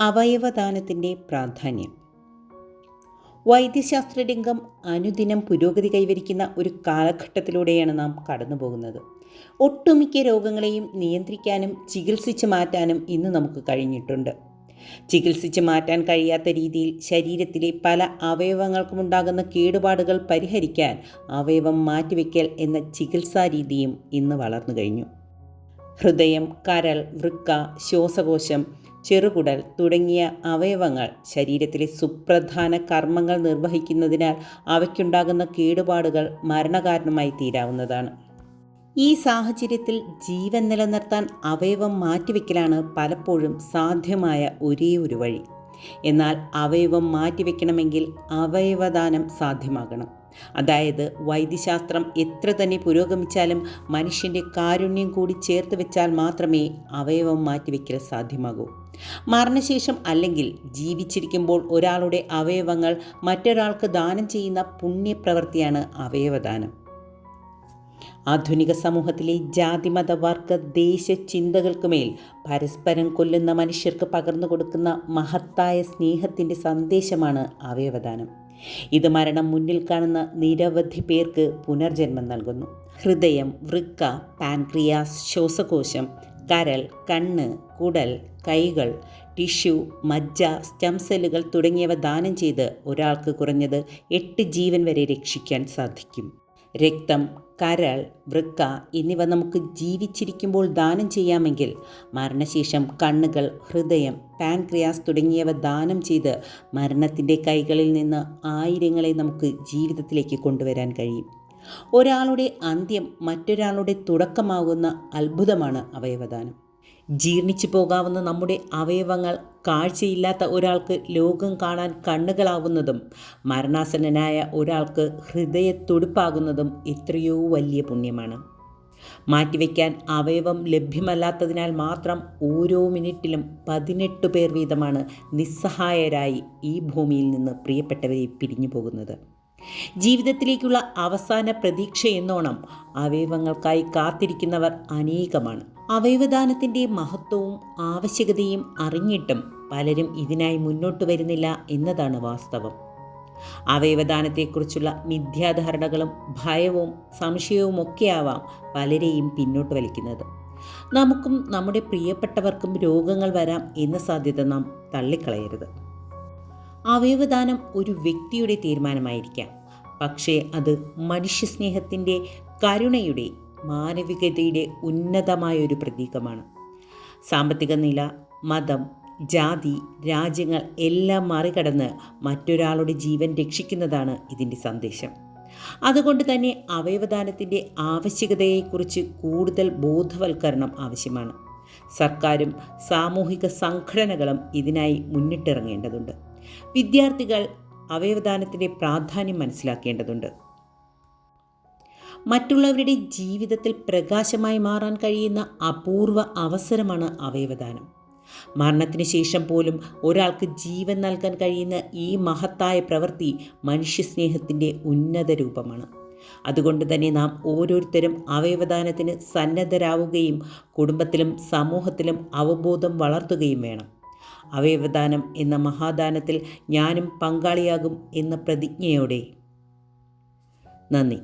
അവയവദാനത്തിന്റെ പ്രാധാന്യം. വൈദ്യശാസ്ത്ര രംഗം അനുദിനം പുരോഗതി കൈവരിക്കുന്ന ഒരു കാലഘട്ടത്തിലൂടെയാണ് നാം കടന്നു പോകുന്നത് ഒട്ടുമിക്ക രോഗങ്ങളെയും നിയന്ത്രിക്കാനും ചികിത്സിച്ച് മാറ്റാനും ഇന്ന് നമുക്ക് കഴിഞ്ഞിട്ടുണ്ട്. ചികിത്സിച്ച് മാറ്റാൻ കഴിയാത്ത രീതിയിൽ ശരീരത്തിലെ പല അവയവങ്ങൾക്കുമുണ്ടാകുന്ന കേടുപാടുകൾ പരിഹരിക്കാൻ അവയവം മാറ്റിവെക്കൽ എന്ന ചികിത്സാ രീതിയും ഇന്ന് വളർന്നു കഴിഞ്ഞു. ഹൃദയം കരൾ വൃക്ക ശ്വാസകോശം ചെറുകുടൽ തുടങ്ങിയ അവയവങ്ങൾ ശരീരത്തിലെ സുപ്രധാന കർമ്മങ്ങൾ നിർവഹിക്കുന്നതിനാൽ അവയ്ക്കുണ്ടാകുന്ന കേടുപാടുകൾ മരണകാരണമായി തീരാവുന്നതാണ്. ഈ സാഹചര്യത്തിൽ ജീവൻ നിലനിർത്താൻ അവയവം മാറ്റിവെക്കലാണ് പലപ്പോഴും സാധ്യമായ ഒരേ ഒരു വഴി. എന്നാൽ അവയവം മാറ്റിവെക്കണമെങ്കിൽ അവയവദാനം സാധ്യമാകണം. അതായത് വൈദ്യശാസ്ത്രം എത്ര തന്നെ പുരോഗമിച്ചാലും മനുഷ്യന്റെ കാരുണ്യം കൂടി ചേർത്ത് വെച്ചാൽ മാത്രമേ അവയവം മാറ്റിവെക്കൽ സാധ്യമാകൂ. മരണശേഷം അല്ലെങ്കിൽ ജീവിച്ചിരിക്കുമ്പോൾ ഒരാളുടെ അവയവങ്ങൾ മറ്റൊരാൾക്ക് ദാനം ചെയ്യുന്ന പുണ്യപ്രവൃത്തിയാണ് അവയവദാനം. ആധുനിക സമൂഹത്തിലെ ജാതിമത വർഗ ദേശ ചിന്തകൾക്കുമേൽ പരസ്പരം കൊല്ലുന്ന മനുഷ്യർക്ക് പകർന്നു കൊടുക്കുന്ന മഹത്തായ സ്നേഹത്തിന്റെ സന്ദേശമാണ് അവയവദാനം. ഇത് മരണം മുന്നിൽ കാണുന്ന നിരവധി പേർക്ക് പുനർജന്മം നൽകുന്നു. ഹൃദയം വൃക്ക പാൻക്രിയാസ് ശ്വാസകോശം കരൾ കണ്ണ് കുടൽ കൈകൾ ടിഷ്യൂ മജ്ജ സ്റ്റം സെല്ലുകൾ തുടങ്ങിയവ ദാനം ചെയ്ത് ഒരാൾക്ക് കുറഞ്ഞത് എട്ട് ജീവൻ വരെ രക്ഷിക്കാൻ സാധിക്കും. രക്തം കരൾ വൃക്ക എന്നിവ നമുക്ക് ജീവിച്ചിരിക്കുമ്പോൾ ദാനം ചെയ്യാമെങ്കിൽ മരണശേഷം കണ്ണുകൾ ഹൃദയം പാൻക്രിയാസ് തുടങ്ങിയവ ദാനം ചെയ്ത് മരണത്തിന്റെ കൈകളിൽ നിന്ന് ആയിരങ്ങളെ നമുക്ക് ജീവിതത്തിലേക്ക് കൊണ്ടുവരാൻ കഴിയും. ഒരാളുടെ അന്ത്യം മറ്റൊരാളുടെ തുടക്കമാകുന്ന അത്ഭുതമാണ് അവയവദാനം. ജീർണിച്ചു പോകാവുന്ന നമ്മുടെ അവയവങ്ങൾ കാഴ്ചയില്ലാത്ത ഒരാൾക്ക് ലോകം കാണാൻ കണ്ണുകളാവുന്നതും മരണാസന്നനായ ഒരാൾക്ക് ഹൃദയത്തുടുപ്പാകുന്നതും എത്രയോ വലിയ പുണ്യമാണ്. മാറ്റിവെക്കാൻ അവയവം ലഭ്യമല്ലാത്തതിനാൽ മാത്രം ഓരോ മിനിറ്റിലും പതിനെട്ട് പേർ വീതമാണ് നിസ്സഹായരായി ഈ ഭൂമിയിൽ നിന്ന് പ്രിയപ്പെട്ടവരെ പിരിഞ്ഞു പോകുന്നത് ജീവിതത്തിലേക്കുള്ള അവസാന പ്രതീക്ഷ എന്നോണം അവയവങ്ങൾക്കായി കാത്തിരിക്കുന്നവർ അനേകമാണ്. അവയവദാനത്തിന്റെ മഹത്വവും ആവശ്യകതയും അറിഞ്ഞിട്ടും പലരും ഇതിനായി മുന്നോട്ട് വരുന്നില്ല എന്നതാണ് വാസ്തവം. അവയവദാനത്തെക്കുറിച്ചുള്ള മിഥ്യാധാരണകളും ഭയവും സംശയവും ഒക്കെയാവാം പലരെയും പിന്നോട്ട് വലിക്കുന്നത്. നമുക്കും നമ്മുടെ പ്രിയപ്പെട്ടവർക്കും രോഗങ്ങൾ വരാം എന്ന സാധ്യത നാം തള്ളിക്കളയരുത്. അവയവദാനം ഒരു വ്യക്തിയുടെ തീരുമാനമായിരിക്കാം. പക്ഷേ അത് മനുഷ്യസ്നേഹത്തിന്റെ കരുണയുടെ മാനവികതയുടെ ഉന്നതമായ ഒരു പ്രതീകമാണ്. സാമ്പത്തിക നില മതം ജാതി രാജ്യങ്ങൾ എല്ലാം മറികടന്ന് മറ്റൊരാളുടെ ജീവൻ രക്ഷിക്കുന്നതാണ് ഇതിന്റെ സന്ദേശം. അതുകൊണ്ട് തന്നെ അവയവദാനത്തിന്റെ ആവശ്യകതയെക്കുറിച്ച് കൂടുതൽ ബോധവൽക്കരണം ആവശ്യമാണ്. സർക്കാരും സാമൂഹിക സംഘടനകളും ഇതിനായി മുന്നിട്ടിറങ്ങേണ്ടതുണ്ട്. വിദ്യാർത്ഥികൾ അവയവദാനത്തിന്റെ പ്രാധാന്യം മനസ്സിലാക്കേണ്ടതുണ്ട്. മറ്റുള്ളവരുടെ ജീവിതത്തിൽ പ്രകാശമായി മാറാൻ കഴിയുന്ന അപൂർവ അവസരമാണ് അവയവദാനം. മരണത്തിന് ശേഷം പോലും ഒരാൾക്ക് ജീവൻ നൽകാൻ കഴിയുന്ന ഈ മഹത്തായ പ്രവൃത്തി മനുഷ്യസ്നേഹത്തിന്റെ ഉന്നത രൂപമാണ്. അതുകൊണ്ട് തന്നെ നാം ഓരോരുത്തരും അവയവദാനത്തിന് സന്നദ്ധരാവുകയും കുടുംബത്തിലും സമൂഹത്തിലും അവബോധം വളർത്തുകയും വേണം. അവയവദാനം എന്ന മഹാദാനത്തിൽ ഞാനും പങ്കാളിയാകും എന്ന പ്രതിജ്ഞയോടെ. നന്ദി.